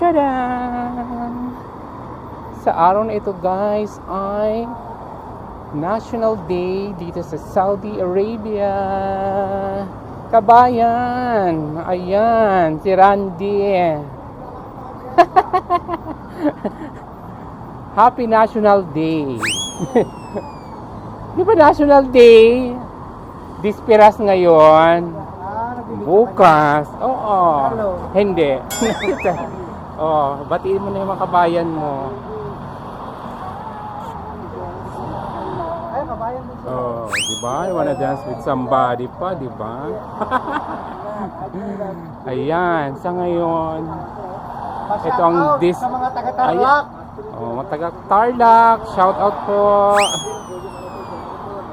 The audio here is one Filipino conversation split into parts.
Tada! Sa araw na ito guys ay National Day dito sa Saudi Arabia. Kabayan! Ayan, si Randy. Happy National Day! Di ba National Day? Dispiras ngayon. Ah, Bukas. Oo. Hello. Hindi. Oo, batiin mo na yung mga kabayan mo. Ay, kabayan mo. Oh, di ba? You wanna dance with somebody pa, di ba? Ayan, sa ngayon, Ito ang out dis- Sa mga taga-Tarlac. oh, mga taga Tarlac, shout out po.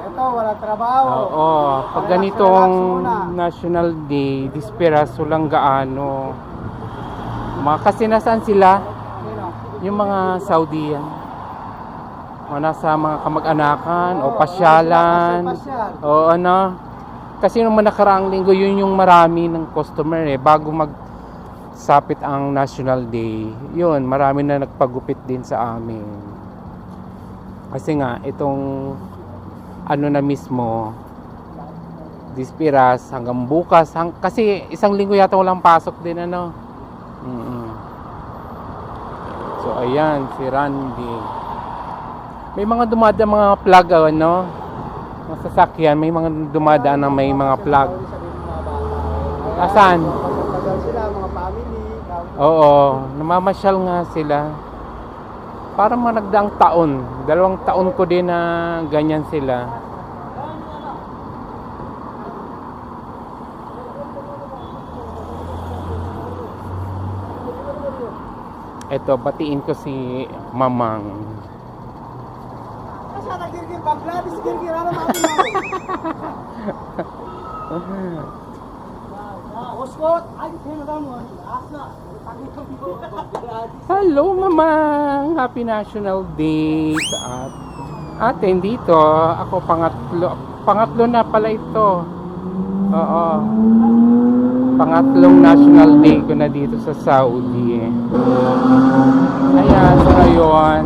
Ito, walang trabaho. Oo, pag Relax, ganitong relax muna. National Day, dispiraso lang gaano. Mga kasi nasaan sila? Yung mga Saudi yan. O nasa mga kamag-anakan o pasyalan. Pasyal. O ano. Kasi nung nakaraang linggo, yun yung marami ng customer eh. Bago magsapit ang National Day, yun, marami na nagpagupit din sa amin. Kasi nga, itong ano na mismo, dispiras hanggang bukas. Hang, kasi isang linggo yata walang pasok din ano. mm So ayan, si Randy. May mga dumadaan mga plug ano, mga sasakyan, may mga dumadaan na may mga plug. Asan? Sila, mga family. Oo, namamasyal nga sila. Parang mga nagdaang taon. Dalawang taon ko din na ganyan sila. Ito, batiin ko si Mamang. Asa nagirgir bagla, disgirgir ano natin mo. Oskot, ay kaya na mo. Asa. Hello, Mamang! Happy National Day sa at atin dito. Ako pangatlo. Pangatlo na pala ito. Oo. Pangatlong National Day ko na dito sa Saudi. Ayan, so ngayon,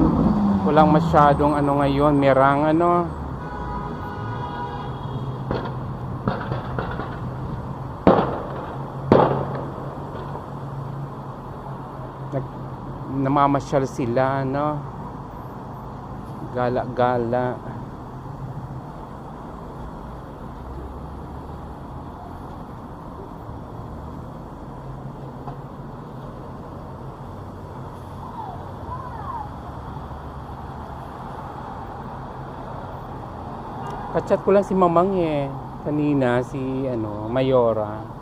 walang masyadong ano ngayon, merang ano. Nag, namamasyal sila, no? Gala-gala. Kachat ko lang si Mamang eh. Kanina si ano, Mayora.